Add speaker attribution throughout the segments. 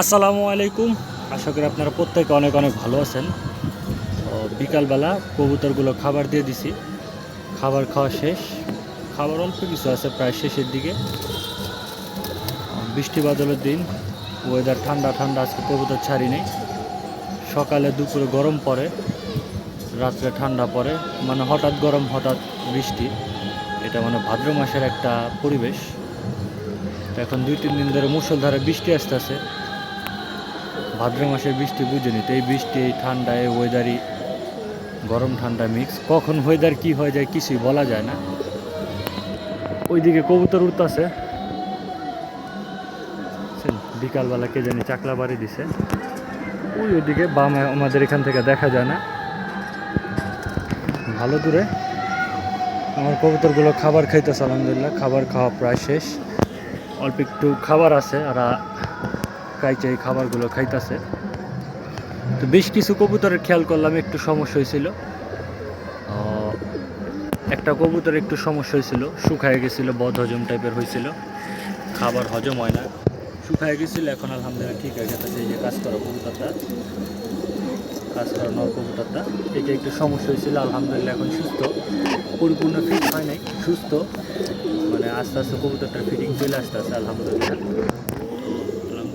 Speaker 1: আসসালামু আলাইকুম। আশা করি আপনারা প্রত্যেকে অনেক অনেক ভালো আছেন। তো বিকালবেলা কবুতরগুলো খাবার দিয়ে দিছি। খাবার খাওয়া শেষ। খাবার অল্প কিছু আছে, প্রায় শেষের দিকে। বৃষ্টি বাদলের দিন ওয়েদার ঠান্ডা ঠান্ডা, আজকে কবুতর ছাড়ি নেই। সকালে দুপুরে গরম পড়ে, রাত্রে ঠান্ডা পড়ে মানে হঠাৎ গরম, হঠাৎ বৃষ্টি। এটা মানে ভাদ্র মাসের একটা পরিবেশ। এখন দুই তিন দিন ধরে মুষলধারে বৃষ্টি আসতেছে। ভাদ্র মাসের বৃষ্টি বুঝিনি তো এই বৃষ্টি, এই ঠান্ডা এই ওয়েদারই গরম ঠান্ডা মিক্স কখন ওয়েদার কি হয়ে যায়, কিছুই বলা যায় না। ওইদিকে কবুতর উঠতেছে বিকালবেলা কে জানি চাকলা বাড়ি দিছে। ওই ওইদিকে বামে আমাদের এখান থেকে দেখা যায় না। ভালো দূরে। আমার কবুতরগুলো খাবার খাইতেছে, আলহামদুলিল্লাহ। খাবার খাওয়া প্রায় শেষ। অল্প একটু খাবার আছে, আর কাইচে এই খাবারগুলো খাইতেছে। তো বেশ কিছু কবুতরের খেয়াল করলাম, একটু সমস্যা হয়েছিল। একটা কবুতর একটু সমস্যা হয়েছিল, শুকায় গেছিল, বদ হজম টাইপের হয়েছিল। খাবার হজম হয় না। শুকায় গেছিল, এখন আলহামদুলিল্লাহ ঠিক হয়ে গেছে, এই যে কাজ করা কবুতরটা। কাজ করা নর কবুতরটা। এটা একটু সমস্যা হয়েছিল, আলহামদুলিল্লাহ এখন সুস্থ। পরিপূর্ণ ফিট হয় নাই, সুস্থ। মানে আস্তে আস্তে কবুতরটার ফিটিং চলে আসতে আছে আলহামদুলিল্লাহ।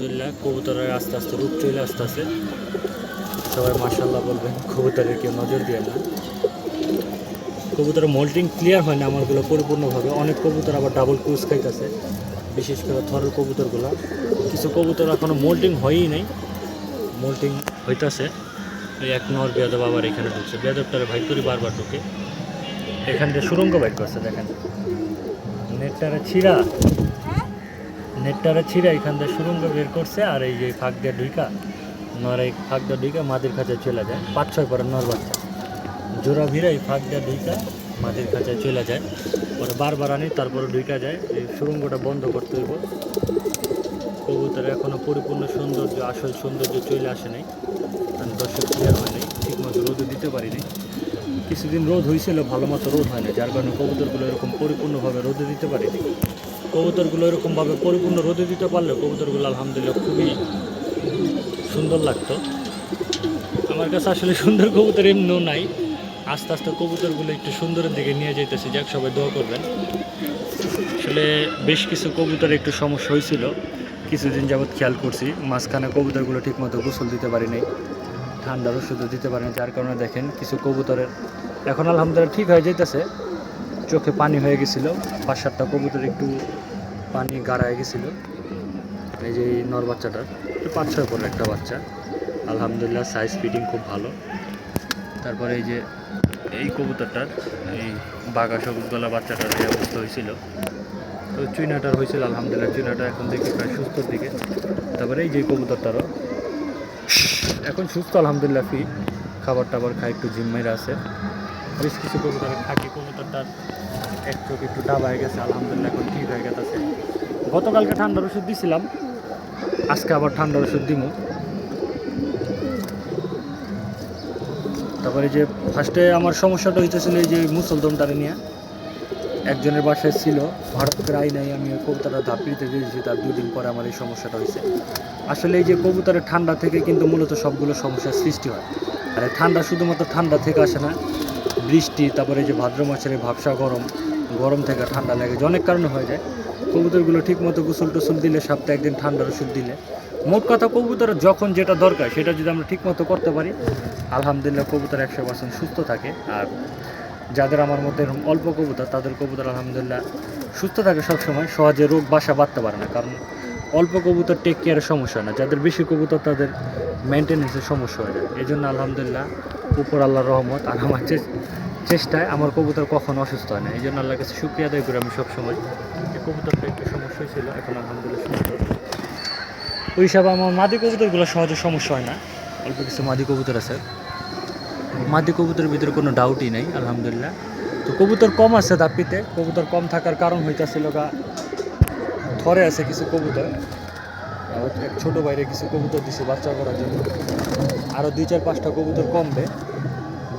Speaker 1: আলহামদুলিল্লাহ, কবুতরের আস্তে আস্তে রূপ চলে আসতেছে। সবাই মার্শাল্লাহ বলবেন, কবুতরের কেউ নজর দিয়ে না। কবুতরের মোল্টিং ক্লিয়ার হয় না আমারগুলো পরিপূর্ণভাবে। অনেক কবুতর আবার ডাবল ক্রুজ খাইতেছে, বিশেষ করে থরের কবুতরগুলো। কিছু কবুতর এখনও মোল্টিং হয়ই নাই। মোল্টিং হইতাছে। ওই এক নর বেদব আবার এখানে ঢুকছে। বেয়াদবটারে ভাই করি বারবার ঢুকে। এখান দিয়ে সুরঙ্গ বাইক করছে, দেখেন। নেটটারে ছিঁড়া। নেটটারে ছিঁড়ে এখান দিয়ে সুরঙ্গ বের করছে আর এই যে ফাঁক দিয়ে ঢুইকা নর এই ফাঁক দিয়ে ঢুইকা মাদির কাছে চলে যায়। পাঁচ, ছয় পরে নর বাচ্চা। জোড়া ভিড়ে এই ফাঁক দিয়ে ঢুইকা মাদির কাছে চলে যায়। পরে বারবার আনি, তারপরে ঢুইকা যায়। এই সুরঙ্গটা বন্ধ করতে হইব। কবুতর এখনও পরিপূর্ণ সৌন্দর্য, আসল সৌন্দর্য চলে আসে নাই। কারণ দর্শক ক্লিয়ার হয় নাই। ঠিক মতো রোদে দিতে পারিনি কিছুদিন রোদ হয়েছিল, ভালো মতো রোদ হয় না যার কারণে কবুতরগুলো এরকম পরিপূর্ণভাবে রোদে দিতে পারিনি। কবুতরগুলো এরকমভাবে পরিপূর্ণ রোদে দিতে পারলে কবুতরগুলো আলহামদুলিল্লাহ খুবই সুন্দর লাগতো। আমার কাছে আসলে সুন্দর কবুতর এমনিও নাই। আস্তে আস্তে কবুতরগুলো একটু সুন্দরের দিকে নিয়ে যাইতেছে, যাক সবাই দোয়া করবেন। আসলে বেশ কিছু কবুতর একটু সমস্যা হয়েছিল, কিছুদিন যাবৎ খেয়াল করছি, মাঝখানে কবুতরগুলো ঠিকমতো গোসল দিতে পারি নাই। ঠান্ডার ওষুধও দিতে পারি না যার কারণে দেখেন কিছু কবুতরের এখন আলহামদুলিল্লাহ ঠিক হয়ে যাইতেছে। চোখে পানি হয়ে গেছিল, পাঁচ সাতটা কবুতর একটু পানি গাড়ায় গেছিল। এই যে নর বাচ্চাটার পাঁচ ছয় পরে একটা বাচ্চা। আলহামদুলিল্লাহ সাইজ ফিটিং খুব ভালো। তারপরে এই যে এই কবুতরটার, এই বাঘা সবুজ গলা বাচ্চাটার যে অবস্থা হয়েছিল। তো চুইনাটার হয়েছিল, আলহামদুলিল্লাহ চুইনাটা এখন দেখি প্রায় সুস্থর দিকে। তারপরে এই যে কবুতরটারও এখন সুস্থ, আলহামদুলিল্লাহ ফি খাবার টাবার খায় একটু জিম্মাইরা আছে। বেশ কিছু কবুতরের থাকি কবুতরটার এক চোখ একটু ডাবায় গেছে, আলহামদুলিল্লাহ, এখন ঠিক হয়ে গেছে। গতকালকে ঠান্ডার ওষুধ দিছিলাম, আজকে আবার ঠান্ডার ওষুধ দিব তারপরে যে ফার্স্টে আমার সমস্যাটা হইতেছিল এই যে মুসলদমটারে নিয়ে। একজনের বাসায় ছিল করে আই নাই, আমি ওই কবুতরটা ধাপিতে দিয়েছি তার দুদিন পরে আমার এই সমস্যাটা হয়েছে। আসলে এই যে কবুতরের ঠান্ডা থেকে কিন্তু মূলত সবগুলো সমস্যার সৃষ্টি হয়। আর ঠান্ডা শুধুমাত্র ঠান্ডা থেকে আসে না, বৃষ্টি, তারপরে এই যে ভাদ্র মাসের ভাবসা গরম গরম থেকে ঠান্ডা লাগে, যে অনেক কারণে হয়ে যায়। কবুতরগুলো ঠিক মতো গোসল টোসল দিলে, সপ্তাহে একদিন ঠান্ডার ওষুধ দিলে। মোট কথা কবুতরের যখন যেটা দরকার, সেটা যদি আমরা ঠিক মতো করতে পারি, আলহামদুলিল্লাহ কবুতর একশো পার্সেন্ট সুস্থ থাকে। আর যাদের আমার মধ্যে এরকম অল্প কবুতর, তাদের কবুতর আলহামদুলিল্লাহ সুস্থ থাকে সবসময়, সহজে রোগ বাসা বাঁধতে পারে না। কারণ অল্প কবুতর টেক কেয়ারের সমস্যা হয় না, যাদের বেশি কবুতর তাদের মেনটেন্যান্সের সমস্যা হয়ে যায় এই জন্য আলহামদুলিল্লাহ উপর আল্লাহর রহমত আর আমার চেষ্টায় আমার কবুতর কখনো অসুস্থ হয় না। এই জন্য আল্লাহর কাছে শুক্রিয়া আদায় করি আমি সবসময়। কবুতরটা একটু সমস্যা ছিল এখন আলহামদুলিল্লাহ সুস্থ। ওই হিসাবে আমার মাদি কবুতরগুলো সহজে সমস্যা হয় না। অল্প কিছু মাদি কবুতর আছে। মাদি কবুতরের ভিতরে কোনো ডাউটই নেই, আলহামদুলিল্লাহ। তো কবুতর কম আছে দাপিতে, কবুতর কম থাকার কারণ হইতাছিল গা থরে আছে কিছু কবুতর। এক ছোটো বাইরে কিছু কবুতর দিছে বাচ্চা করার জন্য। আরও দুই চার পাঁচটা কবুতর কমবে,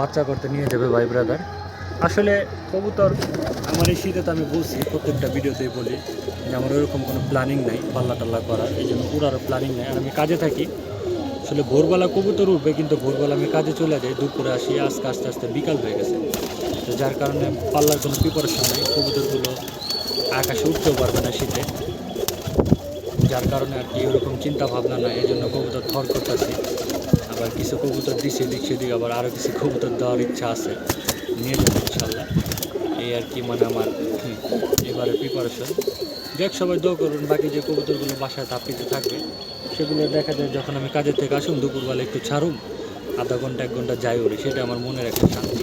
Speaker 1: বাচ্চা করতে নিয়ে যাবে ভাই ব্রাদার আসলে কবুতর আমার এই শীতে তো আমি বলছি, প্রত্যেকটা ভিডিওতেই বলি যে আমার ওরকম কোনো প্ল্যানিং নাই পাল্লা টাল্লা করার, এই জন্য উড়ারও প্ল্যানিং নাই। আর আমি কাজে থাকি আসলে ভোরবেলা কবুতর উঠবে, কিন্তু ভোরবেলা আমি কাজে চলে যাই, দুপুরে আসি, আজকে আস্তে আস্তে বিকাল হয়ে গেছে। তো যার কারণে পাল্লার কোনো প্রিপারেশন নেই, কবুতরগুলো আকাশে উঠতেও পারবে না শীতে। যার কারণে আর কি ওরকম চিন্তা ভাবনা নাই, এই জন্য কবুতর থর করতেছি। আবার কিছু কবুতর দিচ্ছে দিক আবার আরও কিছু কবুতর দেওয়ার ইচ্ছা আছে। নিয়ে যাব ইনশাল্লাহ। এই আর কি মানে আমার এবারে প্রিপারেশন দেখ সবাই দোয়া করুন, বাকি যে কবুতরগুলো বাসায় তাপিতে থাকবে। সেগুলো দেখা যায় যখন আমি কাজের থেকে আসুন দুপুরবেলা একটু ছাড়ুন আধা ঘণ্টা, এক ঘণ্টা যাই ওরে, সেটা আমার মনের একটা শান্তি।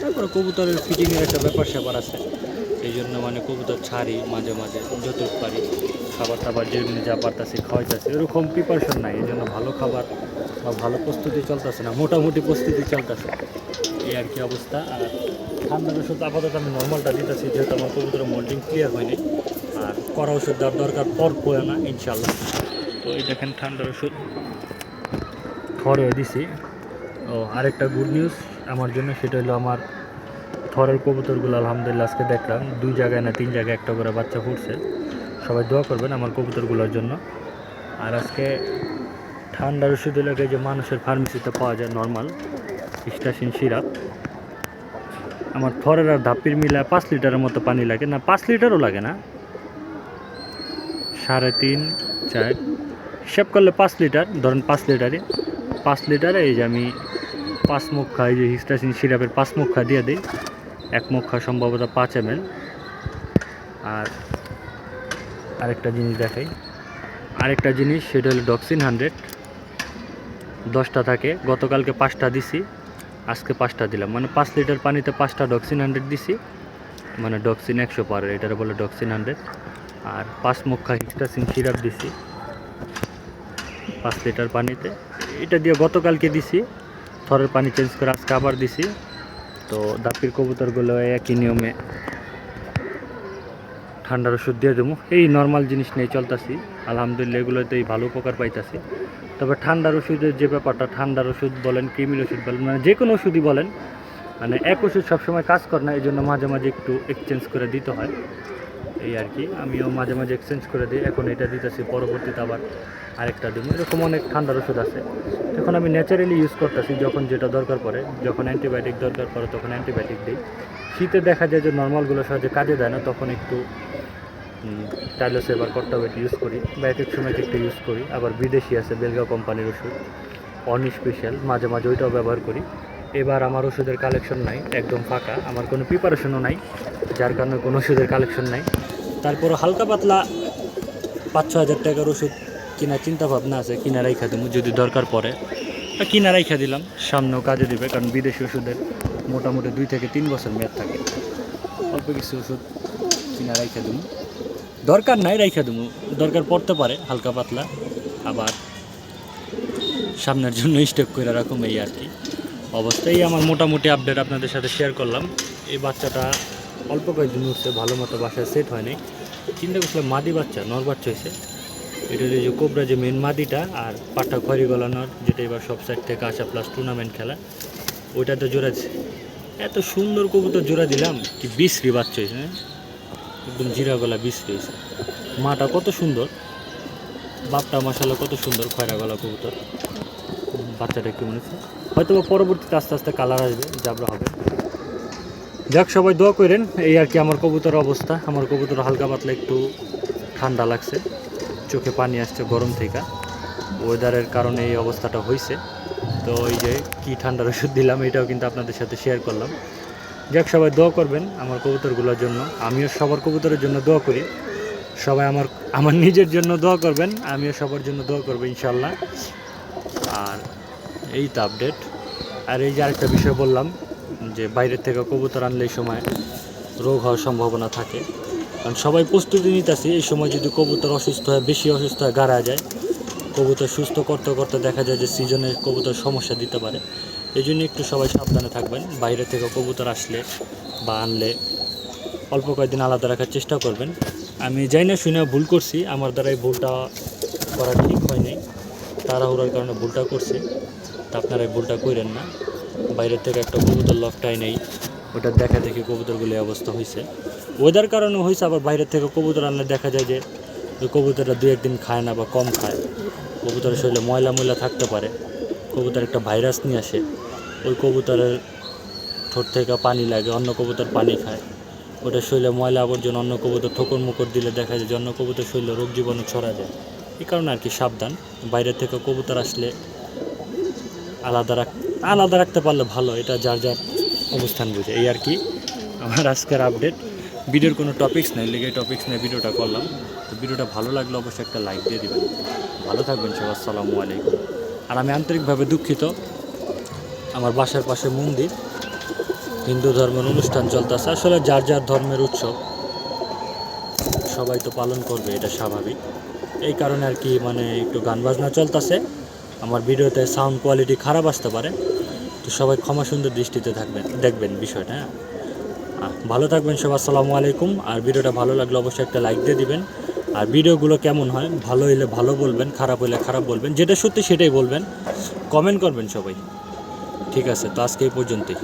Speaker 1: তারপরে কবুতরের ফিটিংয়ের একটা ব্যাপার স্যাপার আছে। এই জন্য মানে কবুতর ছাড়ি, মাঝে মাঝে যতটুকু পারি। খাবার টাবার যেগুলো যা পারতাছি, খাওয়াইতেছি এরকম প্রিপারেশন নাই। এই জন্য ভালো খাবার বা ভালো প্রস্তুতি চলতেছে না, মোটামুটি প্রস্তুতি চলতেছে। এই আর কি অবস্থা। আর ঠান্ডার ওষুধ আপাতত আমি নর্মালটা দিতেছি, যেহেতু আমার কবুতরের মোল্ডিং ক্লিয়ার হয়নি। আর কড়া ওষুধ দেওয়ার দরকার পর পড়ে না ইনশাল্লাহ তো এই দেখেন ঠান্ডার ওষুধ। থর থরে দিছি। ও, আরেকটা গুড নিউজ আমার জন্য, সেটা হলো আমার থরের কবুতরগুলো আলহামদুলিল্লাহ আজকে দেখলাম। দুই জায়গায় না তিন জায়গায় একটা করে বাচ্চা ফুটছে। সবাই দোয়া করবেন আমার কবুতরগুলোর জন্য। আর আজকে ঠান্ডার ওষুধ এলাকায় যে মানুষের ফার্মেসিতে পাওয়া যায় নর্মাল স্টাসিন সিরাপ। আমার থরের আর ধাপির মিলায় পাঁচ লিটারের মতো পানি লাগে। না, পাঁচ লিটারও লাগে না। সাড়ে তিন, চার। হিসাব করলে পাঁচ লিটার, ধরেন পাঁচ লিটারে। পাঁচ লিটারে এই যে আমি পাঁচ মুখ, এই যে হিস্টাসিন সিরাপের পাঁচ মুখা দিয়ে দিই। এক মুখ সম্ভবত পাঁচ এম আর আরেকটা জিনিস দেখাই। আরেকটা জিনিস, সেটা হলো ডক্সিন হান্ড্রেড। দশটা থাকে। গতকালকে পাঁচটা দিছি, আজকে পাঁচটা দিলাম। মানে পাঁচ লিটার পানিতে পাঁচটা ডক্সিন হান্ড্রেড দিছি। মানে ডক্সিন একশো পারে, এটার বলে ডক্সিন হান্ড্রেড। আর পাঁচ মুখা হিস্টাসিন সিরাপ দিছি। পাঁচ লিটার পানিতে। এটা দিয়ে গতকালকে দিছি, থরের পানি চেঞ্জ করে আজকে আবার দিছি। তো দাপির কবুতরগুলো একই নিয়মে ঠান্ডার ওষুধ দিয়ে দেবো। এই নর্মাল জিনিস নিয়ে চলতেছি। আলহামদুলিল্লাহ এগুলোতেই ভালো উপকার পাইতাছি। তবে ঠান্ডার ওষুধের যে ব্যাপারটা, ঠান্ডার ওষুধ বলেন কৃমির ওষুধ বলেন মানে যে কোনো ওষুধই বলেন মানে এক ওষুধ সবসময় কাজ করে না এই জন্য মাঝে মাঝে একটু এক্সচেঞ্জ করে দিতে হয়। এই আর কি। আমিও মাঝে মাঝে এক্সচেঞ্জ করে দিই। এখন এটা দিতেছি, পরবর্তীতে আবার আরেকটা দিব। এরকম অনেক ঠান্ডার ওষুধ আছে। এখন আমি ন্যাচারালি ইউজ করতেছি যখন যেটা দরকার পড়ে। যখন অ্যান্টিবায়োটিক দরকার পড়ে, তখন অ্যান্টিবায়োটিক দিই। শীতে দেখা যায় যে নর্মালগুলো সহজে কাজে দেয় না, তখন একটু টাইলোসেভার কট্টাবেট ইউজ করি। বা এক এক সময় একটু ইউজ করি। আবার বিদেশি আছে, বেলগাঁও কোম্পানির ওষুধ। অনি স্পেশাল মাঝে মাঝে ওইটাও ব্যবহার করি। এবার আমার ওষুধের কালেকশন নাই, একদম ফাঁকা। আমার কোনো প্রিপারেশনও নাই, যার কারণে কোনো ওষুধের কালেকশন নাই। তারপর হালকা পাতলা পাঁচ ছ হাজার টাকার ওষুধ কেনার চিন্তা ভাবনা আছে, কিনা রাইখা দেবো যদি দরকার পড়ে। কিনা রাইখা দিলাম, সামনেও কাজে দিবে, কারণ বিদেশি ওষুধের মোটামুটি দুই থেকে তিন বছর মেয়াদ থাকে। অল্প কিছু ওষুধ কিনা রাইখা দেবো দরকার নাই রাইখা দেবো দরকার পড়তে পারে, হালকা পাতলা। আবার সামনের জন্য স্টেপ করে রাখুম এই আর কি। অবস্থায় আমার মোটামুটি আপডেট আপনাদের সাথে শেয়ার করলাম। এই বাচ্চাটা অল্প কয়েকদিন উঠছে ভালো মতো বাসায় সেট হয়নি। চিন্তা করছিলাম, মাদি বাচ্চা, নর বাচ্চা হয়েছে। এটা যে কোবরা যে মেন মাদিটা আর পাটা খড়ি গলানোর যেটা এবার সব সাইড থেকে আসা প্লাস টুর্নামেন্ট খেলা ওইটাতে জোড়া দিছে। এত সুন্দর কবুতর জোড়া দিলাম, কি বিশ্রী বাচ্চা হয়েছে হ্যাঁ? একদম জিরা গলা বিশ্রী হয়েছে। মাটা কত সুন্দর, বাপটা মাসাল্লাহ কত সুন্দর খয়রা গলা কবুতর। বাচ্চাটা কেমন হয়েছে হয়তো বা পরবর্তীতে আস্তে আস্তে কালার আসবে জাবরা হবে। যাক, সবাই দোয়া করেন, এই আর কি আমার কবুতর অবস্থা। আমার কবুতর হালকা পাতলা, একটু ঠান্ডা লাগছে। চোখে পানি আসছে গরম থেকে। ওয়েদারের কারণে এই অবস্থাটা হয়েছে তো এই যে কি ঠান্ডার ওষুধ দিলাম, এটাও কিন্তু আপনাদের সাথে শেয়ার করলাম। যাক, সবাই দোয়া করবেন আমার কবুতরগুলোর জন্য। আমিও সবার কবুতরের জন্য দোয়া করি। সবাই আমার আমার নিজের জন্য দোয়া করবেন, আমিও সবার জন্য দোয়া করব ইনশাল্লাহ আর এই তো আপডেট আর এই যে আরেকটা বিষয় বললাম, যে বাইরের থেকে কবুতর আনলে এই সময় রোগ হওয়ার সম্ভাবনা থাকে। কারণ সবাই প্রস্তুতি নিতেছি, এই সময় যদি কবুতর অসুস্থ হয়, বেশি অসুস্থ হয়, গাড়া যায়, কবুতর সুস্থ করতে করতে দেখা যায় যে সিজনে কবুতর সমস্যা দিতে পারে। এই জন্য একটু সবাই সাবধানে থাকবেন, বাইরে থেকে কবুতর আসলে বা আনলে অল্প কয়েকদিন আলাদা রাখার চেষ্টা করবেন। আমি যাই না শুনে ভুল করছি, আমার দ্বারা এই ভুলটা করা ঠিক হয়নি, তাড়াহুড়ার কারণে ভুলটা করছি। তা আপনারা এই ভুলটা করেন না। বাইরের থেকে একটা কবুতর লকটাই নেই। ওটা দেখা দেখি কবুতরগুলো অবস্থা হয়েছে ওয়েদার কারণে হয়েছে আবার বাইরের থেকে কবুতর আনলে দেখা যায় যে ওই কবুতরটা দু একদিন খায় না বা কম খায়। কবুতরের শরীরে ময়লা ময়লা থাকতে পারে। কবুতর একটা ভাইরাস নিয়ে আসে। ওই কবুতরের ঠোঁট থেকে পানি লাগে, অন্য কবুতর পানি খায়। ওটা শরীরে ময়লা আবর্জনা, অন্য কবুতর ঠোকর মুকর দিলে দেখা যায় যে অন্য কবুতর শরীরে রোগ জীবাণু ছড়া যায়। এই কারণে আর কি সাবধান। বাইরের থেকে কবুতর আসলে আলাদা রাখ, আলাদা রাখতে পারলে ভালো, এটা যার যার অবস্থান বুঝে। এই আর কি, আমার আজকের আপডেট ভিডিওর কোনো টপিকস নেই, লেগে টপিকস নিয়ে ভিডিওটা করলাম। তো ভিডিওটা ভালো লাগলে অবশ্যই একটা লাইক দিয়ে দিবেন। ভালো থাকবেন সব আসসালামু আলাইকুম। আর আমি আন্তরিকভাবে দুঃখিত, আমার বাসার পাশে মন্দির। হিন্দু ধর্মের অনুষ্ঠান চলতেছে। আসলে যার যার ধর্মের উৎসব, সবাই তো পালন করবে, এটা স্বাভাবিক। এই কারণে আর কি মানে একটু গান বাজনা চলতেছে। আমার ভিডিওতে সাউন্ড কোয়ালিটি খারাপ আসতে পারে, তো সবাই ক্ষমা সুন্দর দৃষ্টিতে থাকবেন দেখবেন বিষয়টা হ্যাঁ? ভালো থাকবেন সব আসসালামু আলাইকুম। আর ভিডিওটা ভালো লাগলে অবশ্যই একটা লাইক দিয়ে দিবেন। আর ভিডিওগুলো কেমন হয়, ভালো হইলে ভালো বলবেন, খারাপ হইলে খারাপ বলবেন, যেটা সত্যি সেটাই বলবেন। কমেন্ট করবেন সবাই। ঠিক আছে, তো আজকে এই পর্যন্তই।